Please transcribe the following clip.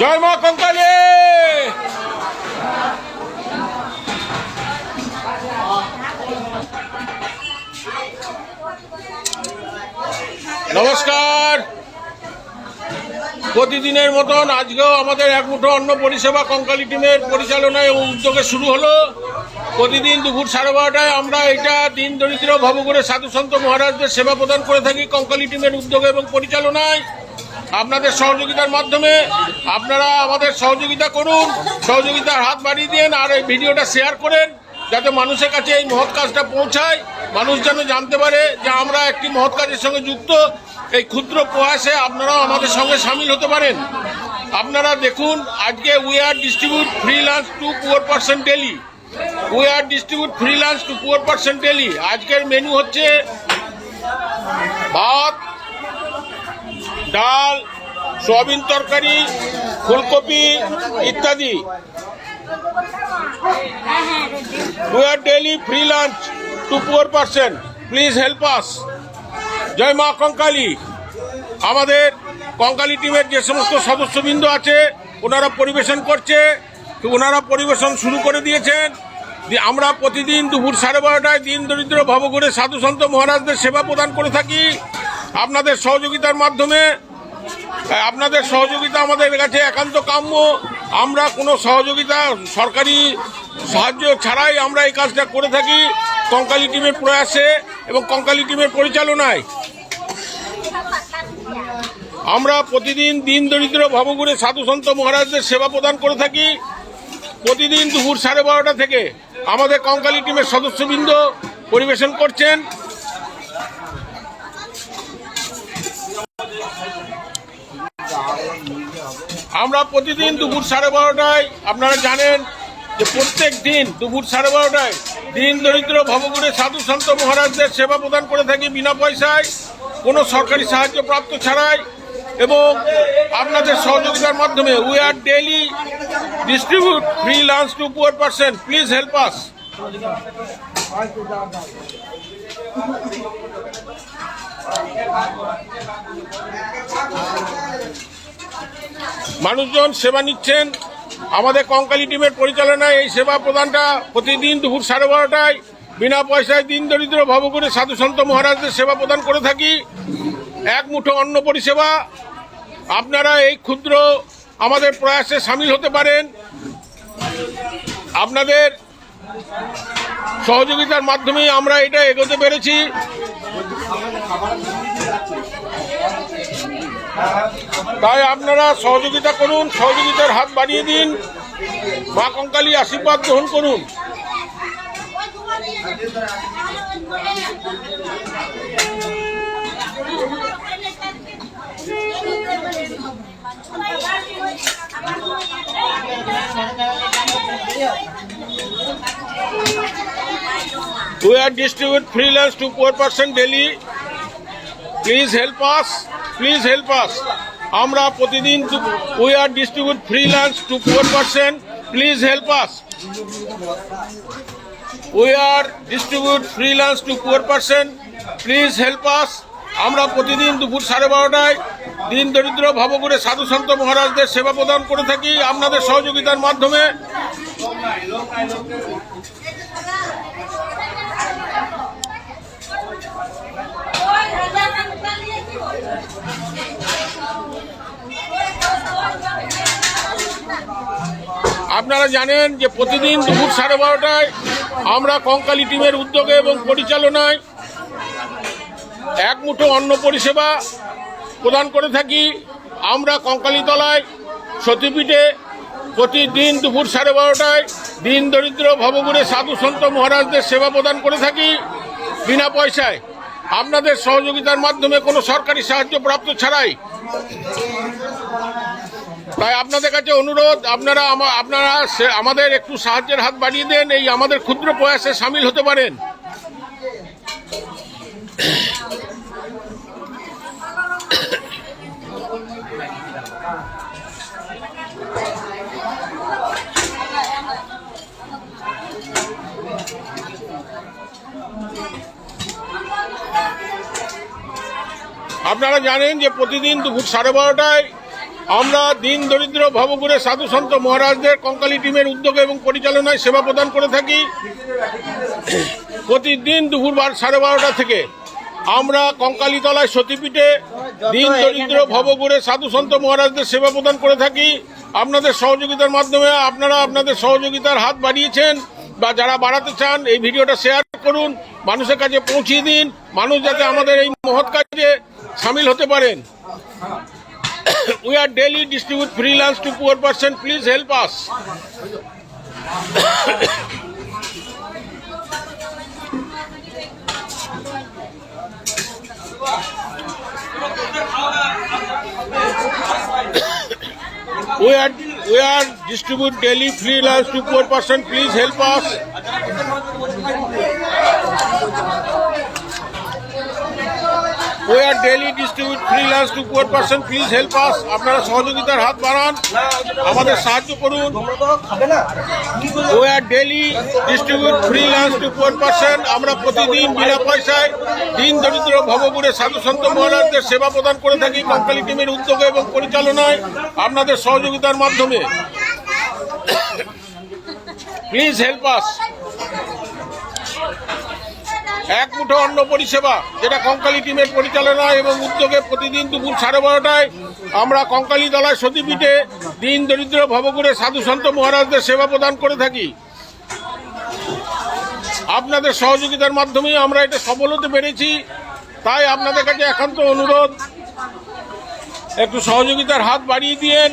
জয় মা কঙ্কালী। নমস্কার। প্রতিদিনের মতন আজকেও আমাদের এক মুঠো অন্ন পরিষেবা কঙ্কালী টিমের পরিচালনায় উদ্যোগে শুরু হলো। প্রতিদিন দুপুর সাড়ে বারোটায় আমরা এটা দিন দরিদ্র ভবগুরে সাধু সন্ত মহারাজদের সেবা প্রদান করে থাকি কঙ্কালী টিমের উদ্যোগে এবং পরিচালনায়। আপনাদের সহযোগিতার মাধ্যমে আপনারা আমাদের সহযোগিতা করুন, সহযোগিতার হাত বাড়িয়ে দিন, আর এই ভিডিওটা শেয়ার করেন, যাতে মানুষের কাছে এই মহৎ কাজটা পৌঁছায়। মানুষ যেন জানতে পারে যে আমরা একটি মহৎ কাজের সঙ্গে যুক্ত। এই ক্ষুদ্র প্রয়াসে আপনারাও আমাদের সঙ্গে সামিল হতে পারেন। আপনারা দেখুন, আজকে we are distribute free lunch to poor person daily we are distribute free to poor person daily আজকের মেনু হচ্ছে ভাত ডাল, সয়াবিন তরকারি, ফুলকপি ইত্যাদি। We are daily free lunch to poor person please help us জয় মা কঙ্কালী। আমাদের কঙ্কালী টিমের যে সমস্ত সদস্যবৃন্দ আছে, ওনারা পরিবেশন করছে, ওনারা পরিবেশন শুরু করে দিয়েছেন। আমরা প্রতিদিন দুপুর সাড়ে বারোটায় দিন দরিদ্র ভবঘুরে সাধু সন্ত মহারাজদের সেবা প্রদান করে থাকি। আপনাদের সহযোগিতার মাধ্যমে আপনাদের সহযোগিতা আমাদের কাছে একান্ত কাম্য। আমরা কোনো সহযোগিতা সরকারি সাহায্য ছাড়াই আমরা এই কাজটা করে থাকি। কঙ্কালি টিমের প্রয়াসে এবং কঙ্কালি টিমের পরিচালনায়। আমরা প্রতিদিন দিন দরিদ্র ভবগুরে সাধু সন্ত মহারাজদের সেবা প্রদান করে থাকি। প্রতিদিন দুপুর সাড়ে বারোটা থেকে আমাদের কঙ্কালি টিমের সদস্যবৃন্দ পরিবেশন করছেন। আমরা প্রতিদিন দুপুর সাড়ে বারোটায়, আপনারা জানেন যে প্রত্যেক দিন দুপুর সাড়ে বারোটায় দিন দরিদ্র ভবগুরে সাধু সন্ত মহারাজদের সেবা প্রদান করে থাকি বিনা পয়সায়, কোনো সরকারি সাহায্য প্রাপ্ত ছাড়াই এবং আপনাদের সহযোগিতার মাধ্যমে we are daily distribute free lunch to poor person please help us মানুষজন সেবা নিচ্ছেন। আমাদের কঙ্কালি টিমের পরিচালনায় এই সেবা প্রদানটা প্রতিদিন দুপুর সাড়ে বারোটায়, বিনা পয়সায় দিন দরিদ্র ভবগুরে সাধু সন্ত মহারাজদের সেবা প্রদান করে থাকি। এক মুঠো অন্ন পরিষেবা। আপনারা এই ক্ষুদ্র আমাদের প্রয়াসে সামিল হতে পারেন। আপনাদের সহযোগিতার মাধ্যমেই আমরা এটা এগোতে পেরেছি। তাই আপনারা সহযোগিতা করুন সহযোগিতার হাত বাড়িয়ে দিন মা কঙ্কালী আশীর্বাদ গ্রহণ করুন We are distribute free lunch to poor person daily. Please help us. Please help us. আমরা প্রতিদিন we are distribute free lunch to poor percent please help us we are distribute free lunch to poor percent please help us আমরা প্রতিদিন দুপুর সাড়ে বারোটায় দিন দরিদ্র ভবগুরে সাধু সন্ত মহারাজদের সেবা প্রদান করে থাকি আপনাদের সহযোগিতার মাধ্যমে। আপনারা জানেন যে প্রতিদিন দুপুর সাড়ে বারোটায় আমরা কঙ্কালি টিমের উদ্যোগে এবং পরিচালনায় এক মুঠো অন্ন পরিষেবা প্রদান করে থাকি। আমরা কঙ্কালীতলায় সতীপীঠে প্রতিদিন দুপুর সাড়ে বারোটায় দিন দরিদ্র ভবগুরে সাধু সন্ত মহারাজদের সেবা প্রদান করে থাকি বিনা পয়সায়। আপনাদের সহযোগিতার মাধ্যমে কোনো সরকারি সাহায্য প্রাপ্ত ছাড়াই তাই আপনাদের কাছে অনুরোধ, আপনারা আপনারা আমাদের একটু সাহায্যের হাত বাড়িয়ে দেন, এই আমাদের ক্ষুদ্র প্রয়াসে সামিল হতে পারেন। আপনারা জানেন যে প্রতিদিন দুপুর সাড়ে বারোটায় আমরা দিন দরিদ্র ভবগুরে সাধু সন্ত মহারাজদের কঙ্কালী টিমের উদ্যোগে এবং পরিচালনায় সেবা প্রদান করে থাকি। প্রতিদিন দুপুর বার সাড়ে বারোটা থেকে আমরা কঙ্কালীতলায় সতীপীঠে দিন দরিদ্র ভবগুরে সাধু সন্ত মহারাজদের সেবা প্রদান করে থাকি। আপনাদের সহযোগিতার মাধ্যমে আপনারা আপনাদের সহযোগিতার হাত বাড়িয়েছেন বা যারা বাড়াতে চান এই ভিডিওটা শেয়ার করুন, মানুষের কাছে পৌঁছিয়ে দিন, মানুষ যাতে আমাদের এই মহৎ কাজে সামিল হতে পারেন। We are daily distribute free lunch to poor person please help us we are we are distribute daily free lunch to poor person please help us we are daily distribute free lunch to poor person, please আপনারা সহযোগিতার হাত বাড়ান, আমাদের সাহায্য করুন। We're daily distribute free lunch to poor আমরা প্রতিদিন বিনা পয়সায় দিন দরিদ্র ভবগুরে সাধু সন্ত মহারাজদের সেবা প্রদান করে থাকি কঙ্কালী টিমের উদ্যোগে এবং পরিচালনায় আপনাদের সহযোগিতার মাধ্যমে। প্লিজ হেল্প আস এক মুঠো অন্ন পরিষেবা, যেটা কঙ্কালী টিমের পরিচালনা এবং উদ্যোগে প্রতিদিন দুপুর সাড়ে বারোটায় আমরা কঙ্কালী তলায় সতীপীঠে দিন দরিদ্র ভবগুরে সাধু সন্ত মহারাজদের সেবা প্রদান করে থাকি। আপনাদের সহযোগিতার মাধ্যমেই আমরা এটা সফল হতে পেরেছি। তাই আপনাদের কাছে একান্ত অনুরোধ, একটু সহযোগিতার হাত বাড়িয়ে দিয়েন।